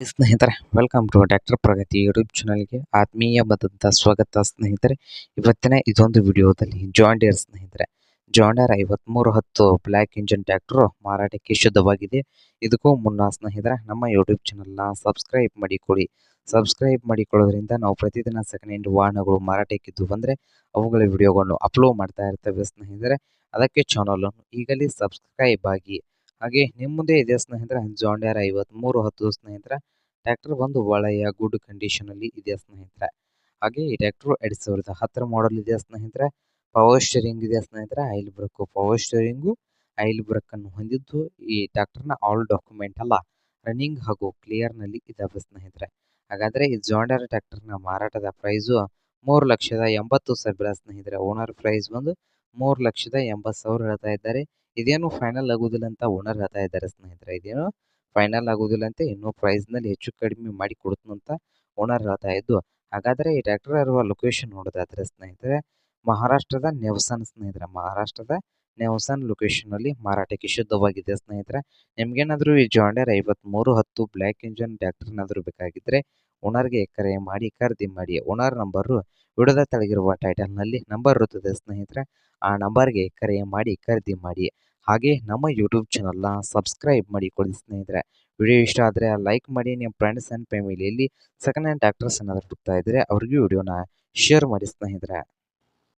ಸ್ನೇಹಿತರೆ welcome to doctor Pragati YouTube ಚಾನಲ್ಗೆ ಆತ್ಮೀಯವಾದಂಥ ಸ್ವಾಗತ ಸ್ನೇಹಿತರೆ. ಇವತ್ತಿನ ಇದೊಂದು ವಿಡಿಯೋದಲ್ಲಿ ಜಾಂಡಿಯರ್ ಸ್ನೇಹಿತರೆ. ಜಾಂಡಿಯರ್ ಐವತ್ಮೂರು ಹತ್ತು ಬ್ಲ್ಯಾಕ್ ಇಂಜಿನ್ ಟ್ಯಾಕ್ಟ್ರು ಮಾರಾಟಕ್ಕೆ ಶುದ್ಧವಾಗಿದೆ. ಇದಕ್ಕೂ ಮುನ್ನ ಸ್ನೇಹಿತರೆ, ನಮ್ಮ ಯೂಟ್ಯೂಬ್ ಚಾನಲ್ನ ಸಬ್ಸ್ಕ್ರೈಬ್ ಮಾಡಿಕೊಳ್ಳಿ. ಸಬ್ಸ್ಕ್ರೈಬ್ ಮಾಡಿಕೊಳ್ಳೋದ್ರಿಂದ ನಾವು ಪ್ರತಿದಿನ ಸೆಕೆಂಡ್ ಹ್ಯಾಂಡ್ ವಾಹನಗಳು ಮಾರಾಟಕ್ಕಿದ್ದು ಬಂದರೆ ಅವುಗಳ ವಿಡಿಯೋಗಳನ್ನು ಅಪ್ಲೋಡ್ ಮಾಡ್ತಾ ಇರ್ತೇವೆ ಸ್ನೇಹಿತರೆ. ಅದಕ್ಕೆ ಚಾನಲನ್ನು ಈಗಲೇ ಸಬ್ಸ್ಕ್ರೈಬ್ ಆಗಿ ಹಾಗೆ ನಿಮ್ಮ ಮುಂದೆ ಇದೆ ಸ್ನೇಹಿತರೆ, ಜಾಂಡಿಯರ್ ಐವತ್ಮೂರು ಹತ್ತು ಸ್ನೇಹಿತರೆ, ಟ್ರ್ಯಾಕ್ಟರ್ ಬಂದು ಒಳ್ಳೆಯ ಗುಡ್ ಕಂಡೀಷನ್ ಅಲ್ಲಿ ಇದೆ ಸ್ನೇಹಿತರೆ. ಹಾಗೆ ಈ ಟ್ರ್ಯಾಕ್ಟರ್ ಎರಡ್ ಸಾವಿರದ ಹತ್ತರ ಮಾಡಲ್ ಇದೆ ಸ್ನೇಹಿತರೆ ಪವರ್ ಸ್ಟೇರಿಂಗ್ ಇದೆ ಸ್ನೇಹಿತರೆ oil brake power steering oil brake ಅನ್ನು ಹೊಂದಿದ್ದು ಈ ಟ್ರ್ಯಾಕ್ಟರ್ನ ಆಲ್ ಡಾಕ್ಯುಮೆಂಟ್ ಅಲ್ಲ ರನ್ನಿಂಗ್ ಹಾಗೂ ಕ್ಲಿಯರ್ನಲ್ಲಿ ಇದಾವೆ ಸ್ನೇಹಿತರೆ. ಹಾಗಾದ್ರೆ ಈ ಜಾಂಡರ್ ಟ್ರ್ಯಾಕ್ಟರ್ನ ಮಾರಾಟದ ಪ್ರೈಸ್ ಮೂರು ಲಕ್ಷದ ಎಂಬತ್ತು ಸಾವಿರ ಸ್ನೇಹಿತರೆ. ಓನರ್ ಪ್ರೈಸ್ ಬಂದು ಮೂರು ಲಕ್ಷದ ಎಂಬತ್ತು ಸಾವಿರ ಹೇಳ್ತಾ ಇದ್ದಾರೆ. ಇದೇನು ಫೈನಲ್ ಆಗೋದಿಲ್ಲ ಅಂತ ಓನರ್ ಹೇಳ್ತಾ ಇದ್ದಾರೆ ಸ್ನೇಹಿತರೆ. ಇದೇನು ಫೈನಲ್ ಆಗೋದಿಲ್ಲ ಅಂತ ಇನ್ನೂ ಪ್ರೈಸ್ನಲ್ಲಿ ಹೆಚ್ಚು ಕಡಿಮೆ ಮಾಡಿ ಅಂತ ಓನರ್ ಹೇಳ್ತಾ ಇದ್ದು. ಹಾಗಾದ್ರೆ ಈ ಟ್ರ್ಯಾಕ್ಟರ್ ಇರುವ ಲೊಕೇಶನ್ ನೋಡೋದಾದ್ರೆ ಸ್ನೇಹಿತರೆ, ಮಹಾರಾಷ್ಟ್ರದ ನೆವಸನ್ ಸ್ನೇಹಿತರೆ. ಮಹಾರಾಷ್ಟ್ರದ ನೆವಸನ್ ಲೊಕೇಶನ್ ಅಲ್ಲಿ ಮಾರಾಟಕ್ಕೆ ಶುದ್ಧವಾಗಿದೆ ಸ್ನೇಹಿತರೆ. ನಿಮ್ಗೇನಾದ್ರೂ ಈ ಜಾಂಡರ್ ಐವತ್ಮೂರು ಹತ್ತು ಬ್ಲ್ಯಾಕ್ ಇಂಜನ್ ಟ್ರ್ಯಾಕ್ಟರ್ನಾದ್ರೂ ಬೇಕಾಗಿದ್ರೆ ಓನರ್ಗೆ ಕರೆ ಮಾಡಿ, ಖರೀದಿ ಮಾಡಿ. ಓನರ್ ನಂಬರು ವಿಡದ ತೆಳಗಿರುವ ಟೈಟಲ್ನಲ್ಲಿ ನಂಬರ್ ಇರುತ್ತದೆ. ಸ್ನೇಹಿತರೆ, ಆ ನಂಬರ್ಗೆ ಕರೆ ಮಾಡಿ, ಖರೀದಿ ಮಾಡಿ. ಹಾಗೆ ನಮ್ಮ ಯೂಟ್ಯೂಬ್ ಚಾನಲ್ನ ಸಬ್ಸ್ಕ್ರೈಬ್ ಮಾಡಿಕೊಳ್ಳಿ ಸ್ನೇಹಿತರೆ. ವಿಡಿಯೋ ಇಷ್ಟ ಆದರೆ ಲೈಕ್ ಮಾಡಿ. ನಿಮ್ಮ ಫ್ರೆಂಡ್ಸ್ ಆ್ಯಂಡ್ ಫ್ಯಾಮಿಲಿಯಲ್ಲಿ ಸೆಕೆಂಡ್ ಹ್ಯಾಂಡ್ ಟ್ರ್ಯಾಕ್ಟರ್ಸ್ ಏನಾದರೂ ಹುಡುಕ್ತಾ ಇದ್ದರೆ ಅವ್ರಿಗೂ ವಿಡಿಯೋನ ಶೇರ್ ಮಾಡಿ ಸ್ನೇಹಿತರೆ.